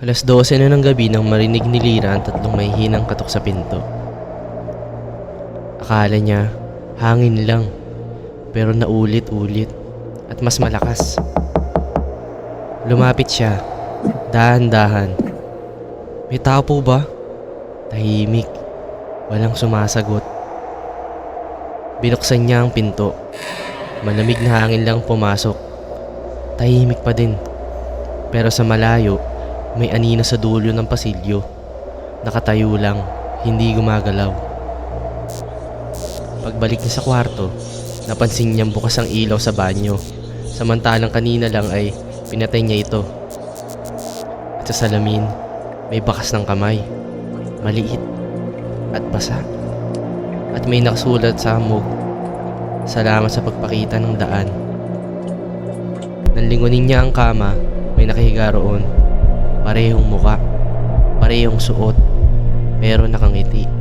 Alas 12 na ng gabi nang marinig ni Lira ang tatlong may hinang katok sa pinto. Akala niya, hangin lang. Pero naulit-ulit at mas malakas. Lumapit siya, dahan-dahan. May tao po ba? Tahimik. Walang sumasagot. Binuksan niya ang pinto. Malamig na hangin lang pumasok. Tahimik pa din. Pero sa malayo, may anino sa dulo ng pasilyo. Nakatayo lang, hindi gumagalaw. Pagbalik niya sa kwarto, napansin niyang bukas ang ilaw sa banyo. Samantalang kanina lang ay pinatay niya ito. At sa salamin, may bakas ng kamay. Maliit at basa. At may nakasulat sa hamog. Salamat sa pagpakita ng daan. Nanlingunin niya ang kama, may nakahiga roon. Parehong muka, parehong suot, pero nakangiti.